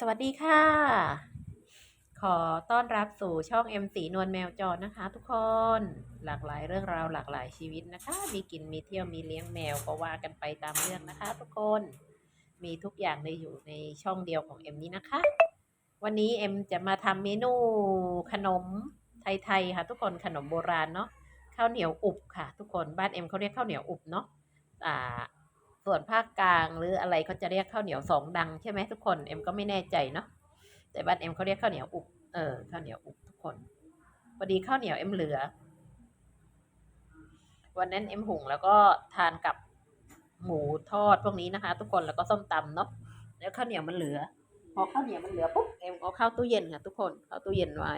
สวัสดีค่ะ ขอต้อนรับสู่ช่อง M สีนวลแมวจรนะคะ ทุกคน หลากหลายเรื่องราวหลากหลายชีวิตนะคะ มีกินมีเที่ยวมีเลี้ยงแมวก็ว่ากันไปตามเรื่องนะคะ ทุกคน มีทุกอย่างในอยู่ในช่องเดียวของ M นี้นะคะ วันนี้ M จะมาทำเมนูขนมไทยๆค่ะ ทุกคนขนมโบราณเนาะข้าวเหนียวอุบค่ะ ทุกคนบ้าน M เขาเรียกข้าวเหนียวอุบเนาะอ่า ส่วนภาคกลางหรืออะไรเขาจะเรียกข้าวเหนียวสองดังใช่ไหมทุกคน เอ็มก็ไม่แน่ใจเนาะแต่บ้านเอ็มเขาเรียกข้าวเหนียวอุบเออข้าวเหนียวอุบทุกคนพอดีข้าวเหนียวเอ็มเหลือ วันนั้นเอ็มหุงแล้วก็ทานกับหมูทอดพวกนี้นะคะ ทุกคนแล้วก็ส้มตำเนาะแล้วข้าวเหนียวมันเหลือ พอข้าวเหนียวมันเหลือปุ๊บเอ็มเอาเข้าตู้เย็นค่ะทุกคนเข้าตู้เย็นไว้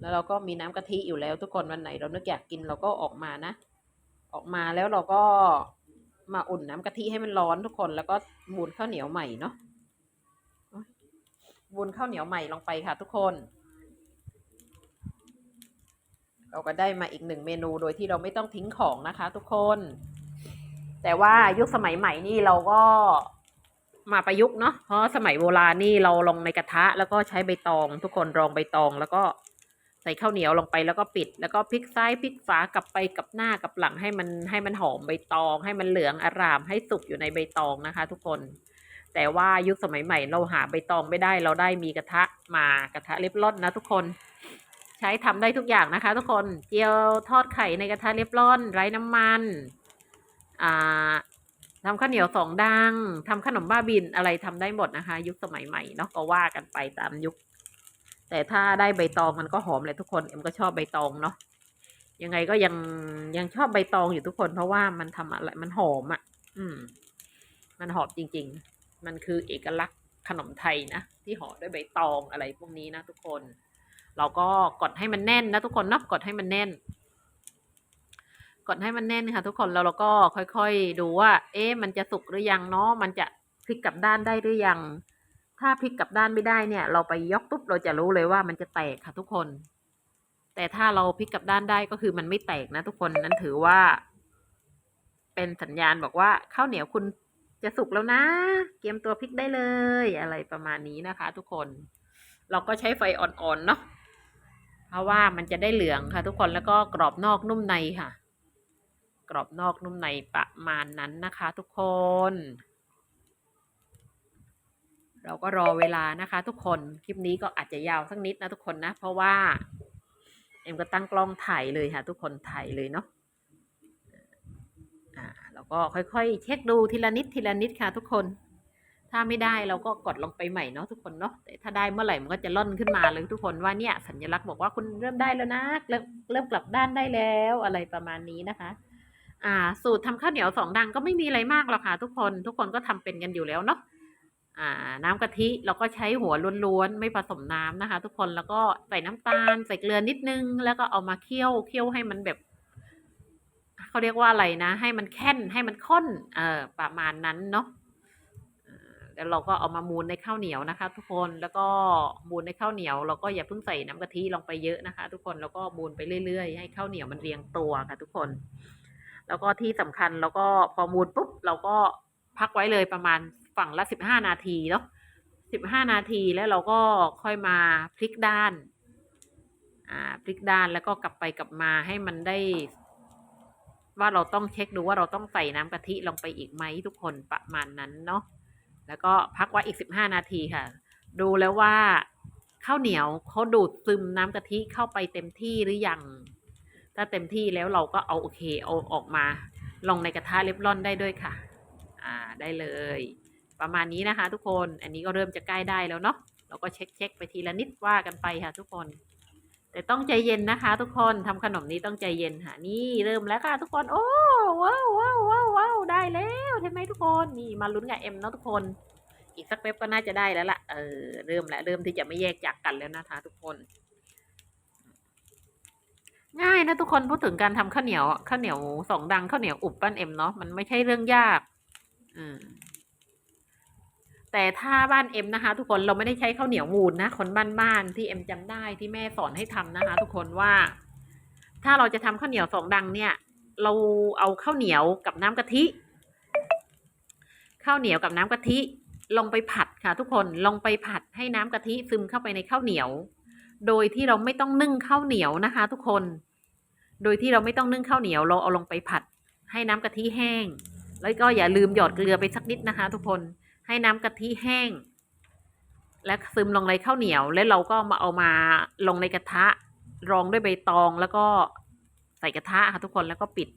แล้วเราก็มีน้ำกะทิอยู่แล้ว ทุกคนวันไหนเรานึกอยากกินเราก็ออกมานะ ออกมาแล้วเราก็ มาอุ่นน้ำกะทิให้มันร้อนทุกคนแล้วก็บูนข้าวเหนียวใหม่เนาะบูนข้าวเหนียวใหม่ลงไปค่ะ ทุกคน เราก็ได้มาอีกหนึ่งเมนูโดยที่เราไม่ต้องทิ้งของนะคะ ทุกคน แต่ว่ายุคสมัยใหม่นี่เราก็มาประยุกต์เนาะเพราะสมัยโบราณนี่เราลงในกระทะ แล้วก็ใช้ใบตอง ทุกคนรองใบตองแล้วก็ ใส่ข้าวเหนียวลงไปแล้วก็ปิด แล้วก็พลิกซ้ายพลิกขวากลับไปกลับหน้ากลับหลังให้มันให้มันหอมใบตอง ให้มันเหลืองอารามให้สุกอยู่ในใบตองนะคะ ทุกคน แต่ว่ายุคสมัยใหม่เราหาใบตองไม่ได้เราได้มีกระทะมากระทะเล็บร่อนนะทุกคน ใช้ทำได้ทุกอย่างนะคะ ทุกคนเจียวทอดไข่ในกระทะเล็บร่อน ไร้น้ำมันอ่าทำข้าวเหนียวสองดังทำขนมบ้าบินอะไรทำได้หมดนะคะ ยุคสมัยใหม่เนาะก็ว่ากันไปตามยุค แต่ถ้าได้ใบตองมันก็หอมเลยทุกคนเอ็มก็ชอบใบตองเนาะยังไงก็ยังยังชอบใบตองอยู่ทุกคน เพราะว่ามันทำอะไรมันหอมอะ่ะ อืม มันหอมจริง ๆ มันคือเอกลักษณ์ขนมไทยนะที่ห่อด้วยใบตองอะไรพวกนี้นะทุกคน เราก็กดให้มันแน่นนะทุกคนเนาะกดให้มันแน่น กดให้มันแน่นค่ะ ทุกคนแล้วเราก็ค่อยๆดูว่า เอ๊ะมันจะสุกหรือยังเนาะมันจะพลิกกลับด้านได้หรือยัง ถ้าพลิกกลับด้านไม่ได้เนี่ย เราไปยกปุ๊บเราจะรู้เลยว่ามันจะแตกค่ะทุกคน แต่ถ้าเราพลิกกลับด้านได้ก็คือมันไม่แตกนะทุกคนนั้นถือว่า เป็นสัญญาณบอกว่าข้าวเหนียวคุณจะสุกแล้วนะเตรียมตัวพลิกได้เลยอะไรประมาณนี้นะคะ ทุกคน เราก็ใช้ไฟอ่อนๆเนาะเพราะว่ามันจะได้เหลืองค่ะ ทุกคนแล้วก็กรอบนอกนุ่มในค่ะ กรอบนอกนุ่มในประมาณนั้นนะคะ ทุกคน เราก็รอเวลานะคะ ทุกคน คลิปนี้ก็อาจจะยาวสักนิดนะทุกคนนะ เพราะว่าเอ็มก็ตั้งกล้องถ่ายเลยค่ะ ทุกคนถ่ายเลยเนาะอ่าเราก็ค่อยๆ เช็คดูทีละนิดทีละนิดค่ะ ทุกคน ถ้าไม่ได้เราก็กดลงไปใหม่เนาะทุกคนเนาะแต่ถ้าได้เมื่อไหร่มันก็จะล่อนขึ้นมาเลยทุกคนว่าเนี่ย สัญลักษณ์บอกว่าคุณเริ่มได้แล้วนะเริ่มเริ่มกลับด้านได้แล้วอะไรประมาณนี้นะคะ อ่า สูตรทำข้าวเหนียวสองดังก็ไม่มีอะไรมากหรอกค่ะ ทุกคน ทุกคนก็ทำเป็นกันอยู่แล้วเนาะ อ่าน้ำกะทิเราก็ใช้หัวล้วนๆ ไม่ผสมน้ำนะคะ ทุกคนแล้วก็ใส่น้ำตาล ใส่เกลือนิดนึง แล้วก็เอามาเคี่ยวเคี่ยวให้มันแบบเขาเรียกว่าอะไรนะ ให้มันแค่นให้มันข้นเออประมาณนั้นเนาะแล้วเราก็เอามามูนในข้าวเหนียวนะคะ ทุกคนแล้วก็มูนในข้าวเหนียว เราก็อย่าเพิ่งใส่น้ำกะทิลงไปเยอะนะคะ ทุกคนแล้วก็มูนไปเรื่อยๆ ให้ข้าวเหนียวมันเรียงตัวค่ะ ทุกคน แล้วก็ที่สำคัญเราก็พอมูนปุ๊บเราก็พักไว้เลยประมาณ ฝั่งละสิบห้านาทีเนาะสิบห้านาทีแล้วเราก็ค่อยมาพลิกด้าน อ่าพลิกด้านแล้วก็กลับไปกลับมาให้มันได้ ว่าเราต้องเช็คดูว่าเราต้องใส่น้ำกะทิลงไปอีกไหมทุกคนประมาณนั้นเนาะแล้วก็พักไว้อีกสิบห้านาทีค่ะ ดูแล้วว่าข้าวเหนียวเขาดูดซึมน้ำกะทิเข้าไปเต็มที่หรือยัง ถ้าเต็มที่แล้วเราก็เอาโอเคเอาออกมา ลงในกระทะเล็บร่อนได้ด้วยค่ะ อ่าได้เลย ประมาณนี้นะคะ ทุกคน อันนี้ก็เริ่มจะใกล้ได้แล้วเนาะ เราก็เช็คเช็คไปทีละนิดว่ากันไปค่ะ ทุกคน แต่ต้องใจเย็นนะคะ ทุกคนทำขนมนี้ต้องใจเย็นค่ะ นี่เริ่มแล้วค่ะ ทุกคน โอ้ว้าวว้าวว้าวว้าวได้แล้วใช่ไหมทุกคน นี่มาลุ้นกับเอ็มเนาะทุกคน อีกสักแป๊บก็น่าจะได้แล้วล่ะ เออ เริ่มแล้วเริ่มที่จะไม่แยกจากกันแล้วนะคะ ทุกคน ง่ายนะทุกคน พูดถึงการทำข้าวเหนียวข้าวเหนียวสองดังข้าวเหนียวอุบบ้นเอ็มเนาะ มันไม่ใช่เรื่องยาก อืม แต่ถ้าบ้านเอ็มนะคะ ทุกคนเราไม่ได้ใช้ข้าวเหนียวมูนนะคนบ้านๆที่เอ็มจำได้ที่แม่สอนให้ทำนะคะ ทุกคนว่า ถ้าเราจะทำข้าวเหนียวสองดังเนี่ย เราเอาข้าวเหนียวกับน้ำกะทิข้าวเหนียวกับน้ำกะทิลงไปผัดค่ะ ทุกคนลงไปผัดให้น้ำกะทิซึมเข้าไปในข้าวเหนียว โดยที่เราไม่ต้องนึ่งข้าวเหนียวนะคะ ทุกคน โดยที่เราไม่ต้องนึ่งข้าวเหนียว เราเอาลงไปผัด ให้น้ำกะทิแห้ง แล้วก็อย่าลืมหยอดเกลือไปสักนิดนะคะ ทุกคน ให้น้ำกะทิแห้ง และซึมลงในข้าวเหนียว แล้วเราก็มาเอามาลงในกระทะ รองด้วยใบตองแล้วก็ใส่กระทะค่ะทุกคนแล้วก็ปิด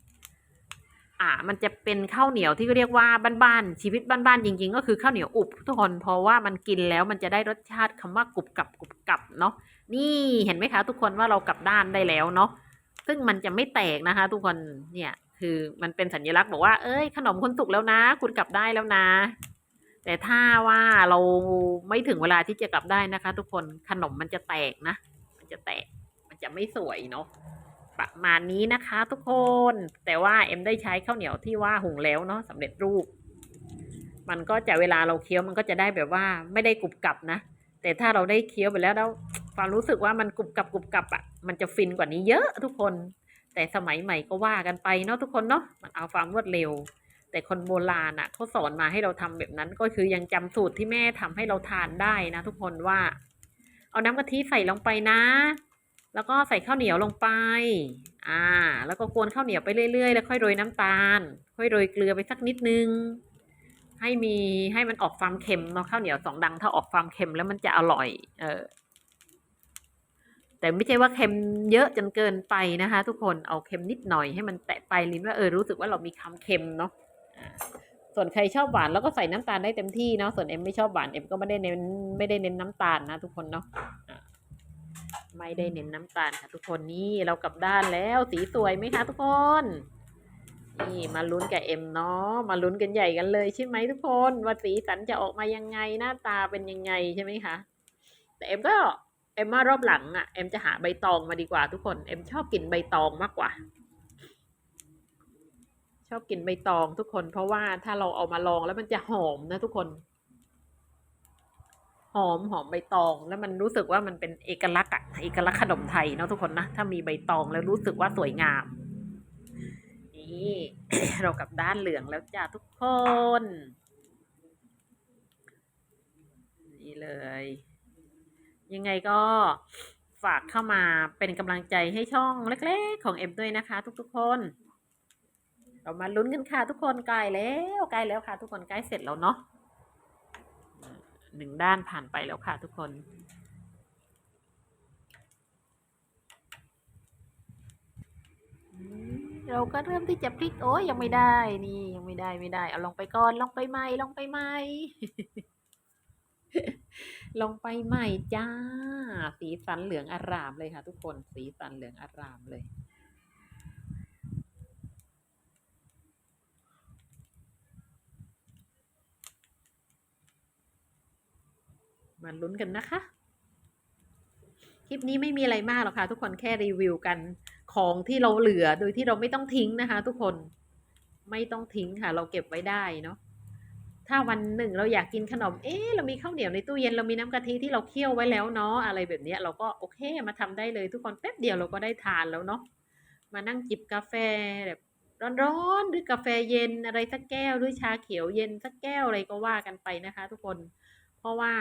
อ่า มันจะเป็นข้าวเหนียวที่เรียกว่าบ้านๆชีวิตบ้านๆจริง ๆ ก็คือข้าวเหนียวอุบทุกคนเพราะว่ามันกินแล้วมันจะได้รสชาติคำว่ากรุบกรับกรุบกรับเนาะนี่เห็นไหมคะ ทุกคนว่าเรากลับด้านได้แล้วเนาะซึ่งมันจะไม่แตกนะคะ ทุกคนเนี่ยคือมันเป็นสัญลักษณ์บอกว่า เอ้ย ขนมคุณสุกแล้วนะ คุณกลับได้แล้วนะ แต่ถ้าว่าเราไม่ถึงเวลาที่จะกลับได้นะคะ ทุกคนขนมมันจะแตกนะ มันจะแตก มันจะไม่สวยเนาะประมาณนี้นะคะ ทุกคน แต่ว่าเอ็มได้ใช้ข้าวเหนียวที่ว่าหุงแล้วเนาะสำเร็จรูป มันก็จะเวลาเราเคี้ยวมันก็จะได้แบบว่าไม่ได้กรุบกรับนะ แต่ถ้าเราได้เคี้ยวไปแล้วแล้วความรู้สึกว่ามันกรุบกรับกรุบกรับอะ มันจะฟินกว่านี้เยอะทุกคน แต่สมัยใหม่ก็ว่ากันไปเนาะทุกคนเนาะ มันเอาความรวดเร็ว แต่คนโบราณอะเขาสอนมาให้เราทำแบบนั้นก็คือยังจำสูตรที่แม่ทำให้เราทานได้นะ ทุกคนว่า เอาน้ำกะทิใส่ลงไปนะ แล้วก็ใส่ข้าวเหนียวลงไป อ่า แล้วก็กวนข้าวเหนียวไปเรื่อยๆ แล้วค่อยโรยน้ำตาล ค่อยโรยเกลือไปสักนิดนึง ให้มีให้มันออกความเค็มเนาะข้าวเหนียวสองดังถ้าออกความเค็มแล้วมันจะอร่อย เออแต่ไม่ใช่ว่าเค็มเยอะจนเกินไปนะคะ ทุกคนเอาเค็มนิดหน่อยให้มันแตะปลายลิ้นว่าเออรู้สึกว่าเรามีคำเค็มเนาะ ส่วนใครชอบหวานแล้วก็ใส่น้ำตาลได้เต็มที่เนาะส่วนเอ็มไม่ชอบหวานเอ็มก็ไม่ได้เน้นไม่ได้เน้นน้ำตาลนะทุกคนเนาะไม่ได้เน้นน้ำตาลค่ะทุกคนนี่เรากลับด้านแล้วสีสวยไหมคะทุกคนนี่มาลุ้นกับเอ็มเนาะมาลุ้นกันใหญ่กันเลยใช่ไหมทุกคนว่าสีสันจะออกมายังไงหน้าตาเป็นยังไงใช่ไหมคะแต่เอ็มก็เอ็มว่ารอบหลังอะเอ็มจะหาใบตองมาดีกว่าทุกคนเอ็มชอบกินใบตองมากกว่า ชอบกินใบตองทุกคน เพราะว่าถ้าเราเอามาลองแล้วมันจะหอมนะทุกคน หอมหอมใบตองแล้วมันรู้สึกว่ามันเป็นเอกลักษณ์อะเอกลักษณ์ขนมไทยเนาะทุกคนนะถ้ามีใบตองแล้วรู้สึกว่าสวยงาม นี่เรากับด้านเหลืองแล้วจ้าทุกคน นี่เลย ยังไงก็ฝากเข้ามาเป็นกำลังใจให้ช่องเล็ก ๆ ของเอ็มด้วยนะคะ ทุกๆคน เรามาลุ้นกันค่ะทุกคนใกล้แล้วใกล้แล้วค่ะ ทุกคนใกล้เสร็จแล้วเนาะหนึ่งด้านผ่านไปแล้วค่ะ ทุกคนเราก็เริ่มที่จะพลิกโอ้ยยังไม่ได้นี่ยังไม่ได้ไม่ได้เอาลงไปก่อนลงไปใหม่ลงไปใหม่ลงไปใหม่จ้า สีสันเหลืองอารามเลยค่ะ ทุกคนสีสันเหลืองอารามเลย มาลุ้นกันนะคะ คลิปนี้ไม่มีอะไรมากหรอกค่ะ ทุกคนแค่รีวิวกันของที่เราเหลือโดยที่เราไม่ต้องทิ้งนะคะ ทุกคนไม่ต้องทิ้งค่ะ เราเก็บไว้ได้เนาะถ้าวันหนึ่งเราอยากกินขนม เอ๊ะเรามีข้าวเหนียวในตู้เย็นเรามีน้ำกะทิที่เราเคี่ยวไว้แล้วเนาะอะไรแบบเนี้ยเราก็โอเคมาทำได้เลย ทุกคนแป๊บเดียวเราก็ได้ทานแล้วเนาะมานั่งจิบกาแฟแบบร้อนๆหรือกาแฟเย็นอะไรสักแก้วหรือชาเขียวเย็นสักแก้วอะไรก็ว่ากันไปนะคะ ทุกคน เพราะว่า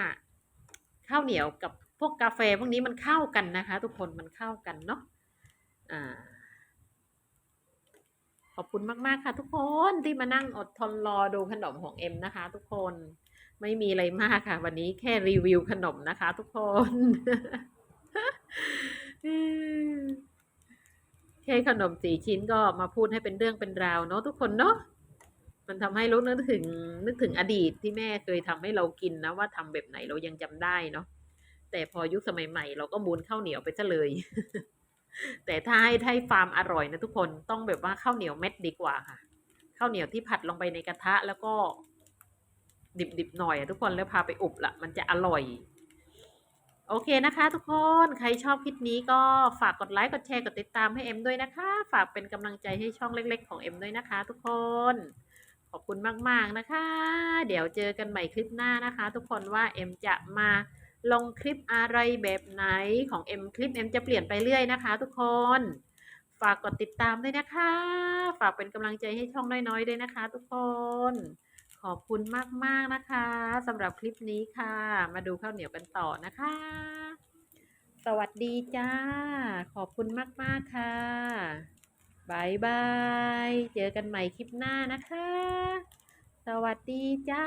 ข้าวเหนียวกับพวกกาแฟพวกนี้มันเข้ากันนะคะ ทุกคนมันเข้ากันเนาะอ่าขอบคุณมากๆค่ะ ทุกคนที่มานั่งอดทนรอดูขนมของเอ็มนะคะ ทุกคนไม่มีอะไรมากค่ะ วันนี้แค่รีวิวขนมนะคะ ทุกคนแค่ขนมสี่ชิ้นก็มาพูดให้เป็นเรื่องเป็นราวเนาะทุกคนเนาะ มันทำให้รู้นึกถึงนึกถึงอดีตที่แม่เคยทำให้เรากินนะว่าทำแบบไหนเรายังจำได้เนาะแต่พอยุคสมัยใหม่เราก็มูนข้าวเหนียวไปซะเลย แต่ถ้าให้ให้ฟาร์มอร่อยนะทุกคนต้องแบบว่าข้าวเหนียวเม็ดดีกว่าค่ะข้าวเหนียวที่ผัดลงไปในกระทะแล้วก็ ดิบๆหน่อยอะทุกคนแล้วพาไปอบละมันจะอร่อย โอเคนะคะ ทุกคนใครชอบคลิปนี้ก็ฝากกดไลค์กดแชร์กดติดตามให้เอ็มด้วยนะคะ ฝากเป็นกำลังใจให้ช่องเล็ก ๆ ของเอ็มด้วยนะคะ ทุกคน อบคุณมาก ๆ นะคะ เดี๋ยวเจอกันใหม่คลิปหน้านะคะ ทุกคนว่าเอ็มจะมาลงคลิปอะไรแบบไหนของเอ็มคลิปเอ็มจะเปลี่ยนไปเรื่อยนะคะ ทุกคน ฝากกดติดตามด้วยนะคะ ฝากเป็นกำลังใจให้ช่องน้อยๆด้วยนะคะ ทุกคน ขอบคุณมากๆนะคะสำหรับคลิปนี้ค่ะ มาดูข้าวเหนียวกันต่อนะคะ สวัสดีจ้า ขอบคุณมากๆค่ะ บายบาย เจอกันใหม่คลิปหน้านะคะ สวัสดีจ้า